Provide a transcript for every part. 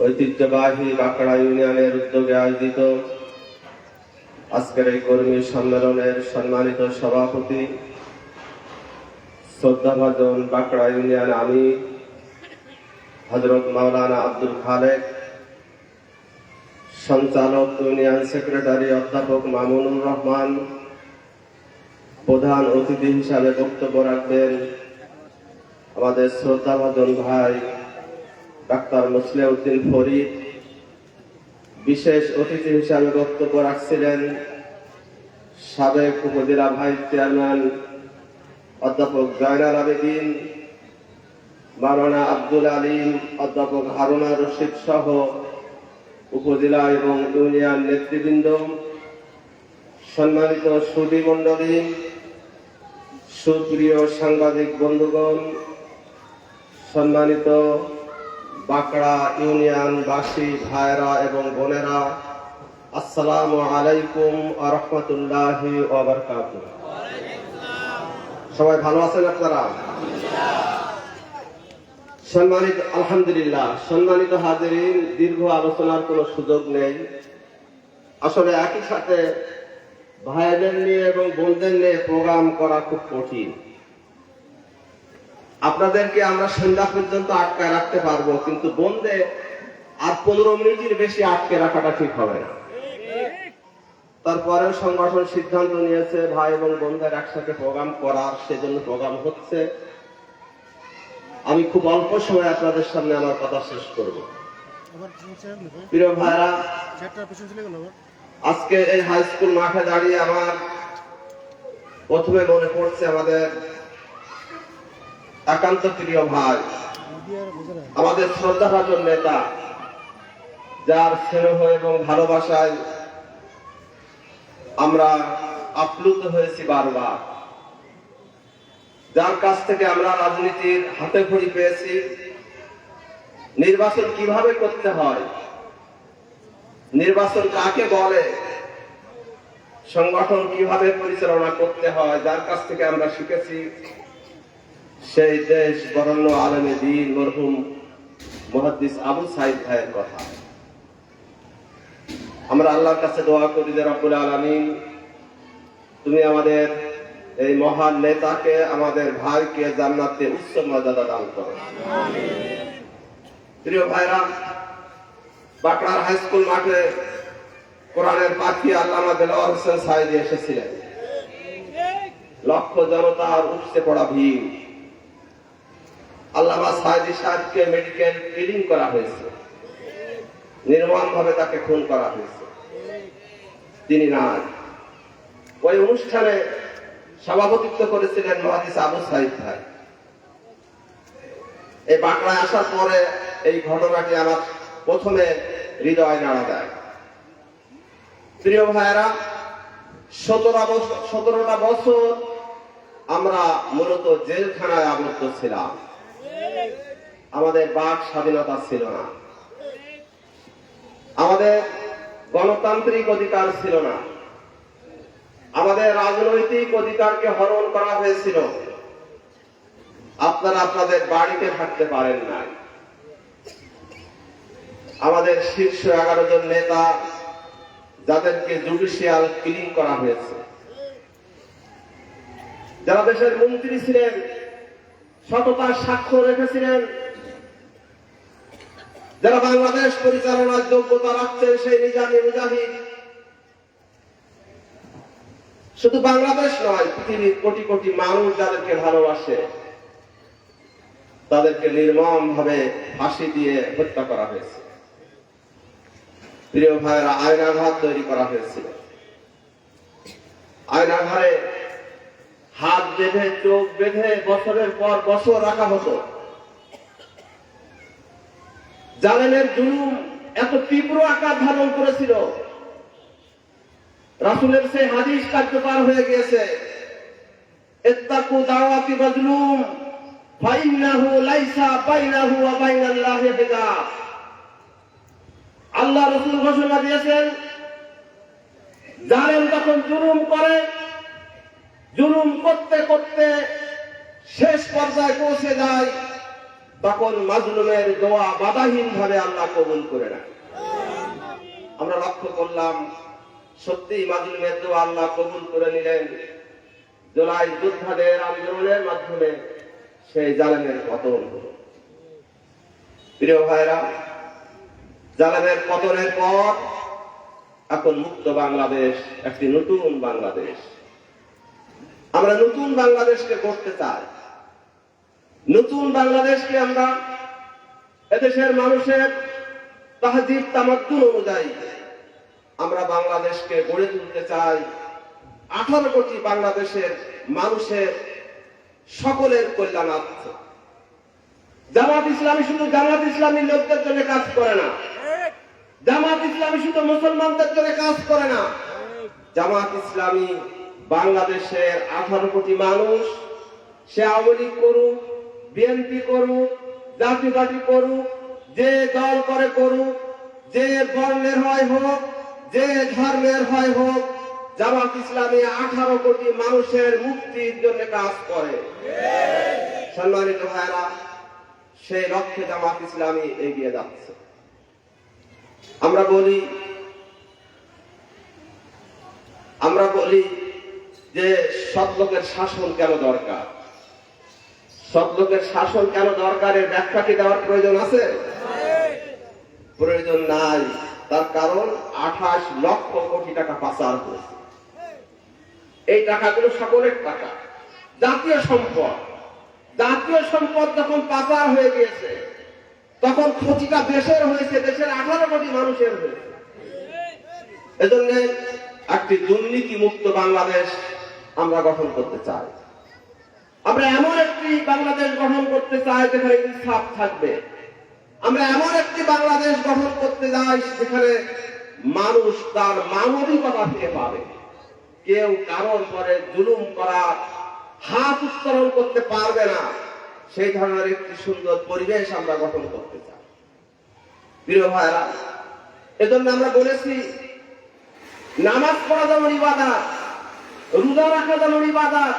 ঐতিহ্যবাহী বাঁকড়া ইউনিয়নের উদ্যোগে আয়োজিত আজকের এই কর্মী সম্মেলনের সম্মানিত সভাপতি, শ্রদ্ধাভাজন বাঁকড়া ইউনিয়ন আমি হজরত মাওলানা আব্দুল খালেক, সঞ্চালক ইউনিয়ন সেক্রেটারি অধ্যাপক মামুনুর রহমান প্রধান অতিথি হিসাবে বক্তব্য রাখবেন আমাদের শ্রদ্ধাভাজন ভাই, ডাক্তার মুসলে উদ্দিন ফরিদ। বিশেষ অতিথি হিসাবে বক্তব্য রাখছিলেন সাবেক উপজেলা ভাইস চেয়ারম্যান অধ্যাপক জয়নাল আবেদিন, মাওলানা আব্দুল আলিম, অধ্যাপক হারুনা রশিদ সহ উপজেলা এবং ইউনিয়ন নেতৃবৃন্দ, সম্মানিত সুদী মণ্ডলী সুপ্রিয় সাংবাদিক বন্ধুগণ, সম্মানিত বাঁকড়া ইউনিয়ন ইউনিয়নবাসী ভাইরা এবং বোনেরা, আসসালামু আলাইকুম আরহামতুল্লাহি সবাই ভালো আছেন আপনারা? সম্মানিত, আলহামদুলিল্লাহ, সম্মানিত হাজিরিন, দীর্ঘ আলোচনার কোনো সুযোগ নেই। আসলে একই সাথে ভাইদের নিয়ে এবং বোনদের নিয়ে প্রোগ্রাম করা খুব কঠিন। আপনাদেরকে আমরা সন্ধ্যা পর্যন্ত আটকায় রাখতে পারব কিন্তু বোনদের আর পনেরো মিনিটের বেশি আটকে রাখাটা ঠিক হবে না। তারপরেও সংগঠন সিদ্ধান্ত নিয়েছে ভাই এবং বোনদের একসাথে প্রোগ্রাম করার সেজন্য প্রোগ্রাম হচ্ছে। আমি খুব অল্প সময় আপনাদের সামনে আমার কথা শেষ করব। প্রিয় ভাইরা আজকে এই হাই স্কুল মাঠে দাঁড়িয়ে আমার প্রথমে মনে পড়ছে আমাদের একান্ত প্রিয় ভাই, আমাদের শ্রদ্ধাভাজন নেতা, যার স্নেহ এবং ভালোবাসায় আমরা আপ্লুত হয়েছি বারবার। যার কাছ থেকে আমরা রাজনীতির হাতে খড়ি পেয়েছি, নির্বাচন কীভাবে করতে হয় নির্বাচন কাকে বলে? সংগঠন কীভাবে পরিচালনা করতে হয়? যার কাছ থেকে আমরা শিখেছি সেই দেশ বরণ্য আলমে দিন মরহুম মহাদ্দিস আবু সাইদ ভাইয়ের কথা। আমরা আল্লাহর কাছে দোয়া করি যে রব্বুল আলমিন তুমি আমাদের এই মহান নেতাকে আমাদের ভাইকে জান্নাতে উচ্চ মর্যাদা দান করো। প্রিয় ভাইরা বাকড়ার হাই স্কুল মাঠে কোরআনের পাখি আল্লামা হোসেন এসেছিলেন। লক্ষ জনতার উপসে পড়া ভিড়। আল্লামা সাইদি সাহেবকে মেডিকেল করা হয়েছে। নির্মম ভাবে তাকে খুন করা হয়েছে। তিনি নাই। ওই অনুষ্ঠানে সভাপতিত্ব করেছিলেন মহাদিস আবু সাইদ ভাই। এই বাঁকড়ায় আসার পরে এই ঘটনাটি আমার প্রথমে হৃদয় নাড়া দেয়। প্রিয় ভাইয়েরা, সতেরো বছর সতেরোটা বছর আমরা মূলত জেলখানায় আবদ্ধ ছিলাম। আমাদের বাক স্বাধীনতা ছিল না। আমাদের গণতান্ত্রিক অধিকার ছিল না। আমাদের রাজনৈতিক অধিকারকে হরণ করা হয়েছিল। আপনারা আপনাদের বাড়িতে থাকতে পারেন নাই। আমাদের শীর্ষ এগারো জন নেতা যাদেরকে জুডিশিয়াল কিলিং করা হয়েছে। যারা দেশের মন্ত্রী ছিলেন, সততার সাক্ষ্য রেখেছিলেন, যারা বাংলাদেশ পরিচালনার যোগ্যতা রাখছেন সেই নিজামী মুজাহিদ, শুধু বাংলাদেশ নয়, পৃথিবীর কোটি কোটি মানুষ যাদেরকে ভালোবাসে, তাদেরকে নির্মম ভাবে ফাঁসি দিয়ে হত্যা করা হয়েছে। প্রিয় ভাইয়েরা আয়নাঘাত তৈরি করা হয়েছিল। আয়নাঘরে হাত বেঁধে, চোখ বেঁধে বছরের পর বছর রাখা হতো। জালেমের জুলুম এত তীব্র আকার ধারণ করেছিল। রাসুলের সেই হাদিস কার্যকর হয়ে গিয়েছে। ইত্তাকু দাওয়াতি মাজলুম, ফাইন্নাহু লাইসা বাইনাহু ওয়া বাইনাল্লাহি হিজাব আল্লাহ রসুল ঘোষণা দিয়েছেন, জালেম যখন জুলুম করে, জুলুম করতে করতে শেষ পর্যায়ে পৌঁছে যায়, তখন মাজলুমের দোয়া বাধাহীন ভাবে আল্লাহ কবুল করে নেয়। আমরা লক্ষ্য করলাম সত্যি মাজলুমের দোয়া আল্লাহ কবুল করে নিলেন। জুলাই যোদ্ধাদের আন্দোলনের মাধ্যমে সেই জালেমের পতন প্রিয় ভাইরা জালেমের পতনের পর এখন মুক্ত বাংলাদেশ, একটি নতুন বাংলাদেশ। আমরা নতুন বাংলাদেশকে করতে চাই। নতুন বাংলাদেশকে আমরা এদেশের মানুষের তাহাজিব তামাদ্দুন অনুযায়ী আমরা বাংলাদেশকে গড়ে তুলতে চাই। আঠারো কোটি বাংলাদেশের মানুষের সকলের কল্যাণার্থ। জামাত ইসলামী শুধু জামাত ইসলামী লোকদের জন্য কাজ করে না জামাত ইসলামী শুধু মুসলমানদের জন্য কাজ করে না। জামাত ইসলামী বাংলাদেশের আঠারো কোটি মানুষ, সে আওয়ামী লীগ করুক, বিএনপি করুক জাতীয়বাদী করুক, যে দল করে করুক, যে বর্ণের হয় হোক, যে ধর্মের হয় হোক, জামাত ইসলামী আঠারো কোটি মানুষের মুক্তির জন্য কাজ করে। সম্মানিত ভাইরা সেই লক্ষ্যে জামাত ইসলামী এগিয়ে যাচ্ছে। আমরা বলি আমরা বলি যে সৎলোকের শাসন কেন দরকার? সৎলোকের শাসন কেন দরকারের ব্যাখ্যা কি দেওয়ার প্রয়োজন আছে? প্রয়োজন নাই। তার কারণ আঠাশ লক্ষ কোটি টাকা পাচার হয়েছে। এই টাকাগুলো সকলের টাকা। জাতীয় সম্পদ। জাতীয় সম্পদ যখন পাচার হয়ে গিয়েছে তখন ক্ষতিটা দেশের হয়েছে, দেশের আঠারো কোটি মানুষের হয়েছে। এজন্য একটি দুর্নীতি মুক্ত বাংলাদেশ আমরা গঠন করতে চাই। আমরা এমন একটি বাংলাদেশ গঠন করতে চাই যেখানে ইনসাফ থাকবে। আমরা এমন একটি বাংলাদেশ গঠন করতে যাই যেখানে মানুষ তার মানবিকতা ফিরে পাবে। কেউ কারোর পরে জুলুম করা হাত উত্তোলন করতে পারবে না। সেই ধরনের একটি সুন্দর পরিবেশ আমরা গঠন করতে চাই। প্রিয় ভাইরা এজন্য আমরা বলেছি, নামাজ পড়া যেমন ইবাদত, রোজা রাখা যেমন ইবাদত,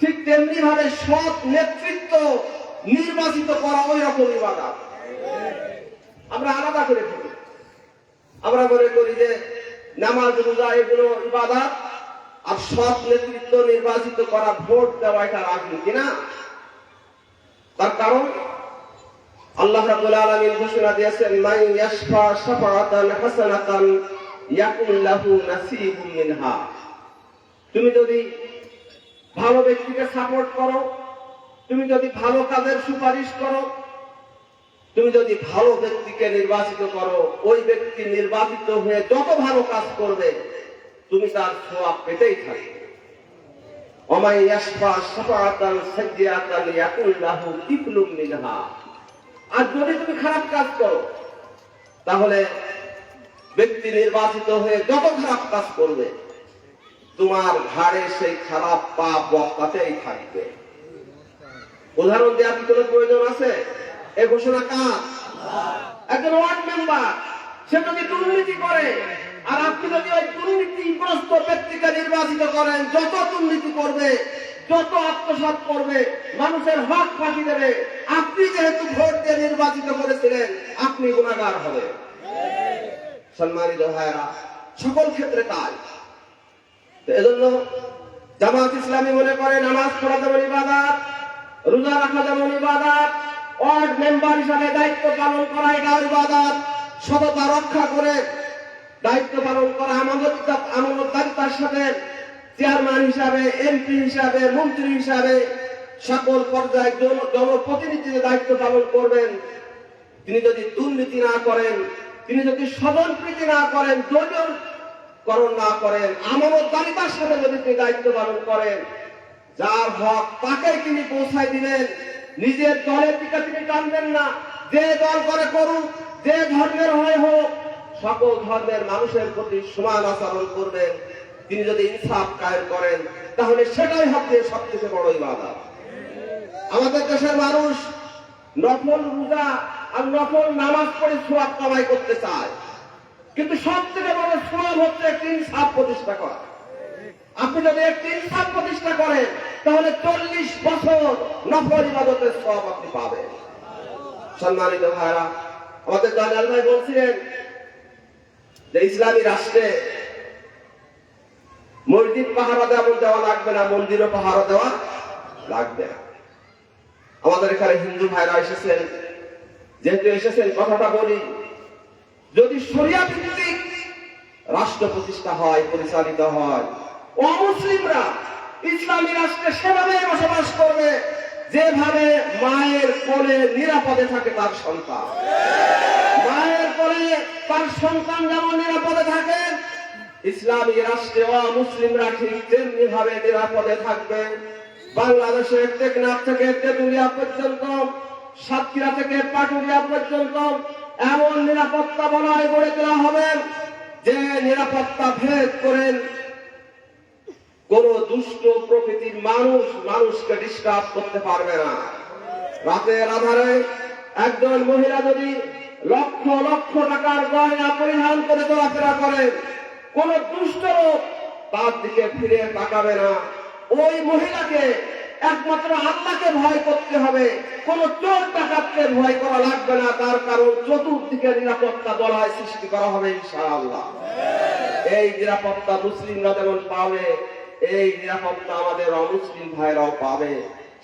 ঠিক তেমনি ভাবে সৎ নেতৃত্ব নির্বাচিত করা ওই রকম ইবাদত। আমরা আলাদা করে থাকি। আমরা মনে করি যে নামাজ, রোজা এগুলো ইবাদত আর সৎ নেতৃত্ব নির্বাচিত করা ভোট দেওয়া এটা রাজনীতি না। তার কারণ, আল্লাহ রাব্বুল আলামিন ঘোষণা দিয়েছেন, মান ইয়াশফা শাফাআতান হাসানাতান লাহু নাসিবুম মিনহা। তুমি যদি ভালো ব্যক্তিকে সাপোর্ট করো, তুমি যদি ভালো কাজের সুপারিশ করো, তুমি যদি ভালো ব্যক্তিকে নির্বাচিত করো, ওই ব্যক্তি নির্বাচিত হয়ে যত ভালো কাজ করবে, তুমি তার সোয়াব পেতেই থাকবে। অমাই ইয়াশফা শাফাআতান সাইয়্যাতান ইয়াকুন লাহু কিফলুম মিনহা। আর যদি তুমি খারাপ কাজ করো, তাহলে ব্যক্তি নির্বাচিত হয়ে যত খারাপ কাজ করবে, তোমার ঘাড়ে সেই খারাপ পাপ বক্তাতেই থাকবে। উদাহরণ দেওয়ার কি কোনো প্রয়োজন আছে? এ ঘোষণা কার? একজন ওয়ার্ড মেম্বার, সে যদি দুর্নীতি করে আর আপনি যদি ওই দুর্নীতিগ্রস্ত ব্যক্তিকে নির্বাচিত করেন, যত দুর্নীতি করবে, যত আত্মসাৎ করবে, মানুষের হক ফাঁকি দেবে, আপনি যেহেতু ভোট দিয়ে নির্বাচিত করেছিলেন, আপনি গুণাগার হবে সম্মানিত ভাইরা সকল ক্ষেত্রে তাই। এজন্য জামাত ইসলামী মনে করে, নামাজ পড়া যেমন ইবাদত, রোজা রাখা যেমন ইবাদত, ওয়ার্ড মেম্বার হিসাবে দায়িত্ব পালন করা এটাও ইবাদত, সততা রক্ষা করে দায়িত্ব পালন করা আমাদের আমানতদারিতার সাথে চেয়ারম্যান হিসাবে এমপি হিসাবে, মন্ত্রী হিসাবে সকল পর্যায়ে জন- জনপ্রতিনিধিদের দায়িত্ব পালন করবেন। তিনি যদি দুর্নীতি না করেন, তিনি যদি স্বজন প্রীতি না করেন দলীয় করণ না করেন আমানতদারিতার সাথে যদি তিনি দায়িত্ব পালন করেন, যার হক তাকে তিনি পৌঁছায় দিবেন। নিজের দলের দিকে তিনি টানবেন না। যে দল করে করুক, যে ধর্মের হয় হোক সকল ধর্মের মানুষের প্রতি সমান আচরণ করবেন। তিনি যদি ইনসাফ কায়েম করেন, তাহলে সেটাই হচ্ছে সবচেয়ে বড় ইবাদত। আমাদের দেশের মানুষ নফল রোজা আর নফল নামাজ পড়ে সোয়াব কামাই করতে চায়। কিন্তু সব থেকে বড় সোয়াব হচ্ছে একটি ইনসাফ প্রতিষ্ঠা করা। আপনি যদি একটি ইনসাফ প্রতিষ্ঠা করেন, তাহলে চল্লিশ বছর নফল ইবাদতের সব আপনি পাবেন। সম্মানিত ভাইরা, আমাদের দালাল ভাই বলছিলেন যে ইসলামী রাষ্ট্রে মসজিদ পাহারা দেওয়া দেওয়া লাগবে না, মন্দিরও পাহারা দেওয়া লাগবে না। আমাদের এখানে হিন্দু ভাইরা এসেছেন, যেহেতু এসেছেন, কথাটা বলি, যদি সরিয়া ভিত্তিক রাষ্ট্র প্রতিষ্ঠা হয়, পরিচালিত হয়, অমুসলিমরা ইসলামী রাষ্ট্রে সেভাবে বসবাস করবে, যেভাবে মায়ের কোলে নিরাপদে থাকে তার সন্তান। মায়ের কোলে তার সন্তান যেমন নিরাপদে থাকে, ইসলামী রাষ্ট্রে অমুসলিমরা ঠিক তেমনি ভাবে নিরাপদে থাকবে। বাংলাদেশের থেকে পর্যন্ত, সাতক্ষীরা থেকে পাটুরিয়া পর্যন্ত এমন নিরাপত্তা গড়ে তোলা হবে যে নিরাপত্তা ভেদ করেন কোন দুষ্ট প্রকৃতির মানুষ মানুষকে ডিস্টার্ব করতে পারবে না। রাতের আধারে একজন মহিলা যদি লক্ষ লক্ষ টাকার গয়না পরিধান করে চলাফেরা করে। কোন দুষ্ট লোক তার দিকে ফিরে তাকাবে না। ওই মহিলাকে একমাত্র আল্লাহকে ভয় করতে হবে। কোন চোর ডাকাতকে ভয় করা লাগবে না। তার কারণ চতুর্দিকে নিরাপত্তা বলয় সৃষ্টি করা হবে ইনশাআল্লাহ। এই নিরাপত্তা মুসলিমরা যেমন পাবে, এই নিরাপত্তা আমাদের অমুসলিম ভাইরাও পাবে।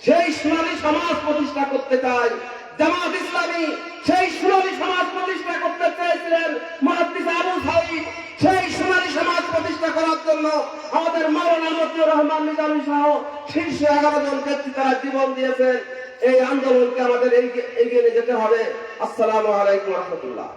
সেই সোনালী সমাজ প্রতিষ্ঠা করতে চাই। জামাত ইসলামী সেই সমাজ প্রতিষ্ঠা করতে চেয়েছিলেন মহাদিস আবু সেই সমাজ প্রতিষ্ঠা করার জন্য আমাদের মাওলানা মতিউর রহমান নিজামী সহ শীর্ষ এগারো জন ব্যক্তি তারা জীবন দিয়েছেন। এই আন্দোলনকে আমাদের এগিয়ে নিয়ে যেতে হবে। আসসালামু আলাইকুম রহমতুল্লাহ।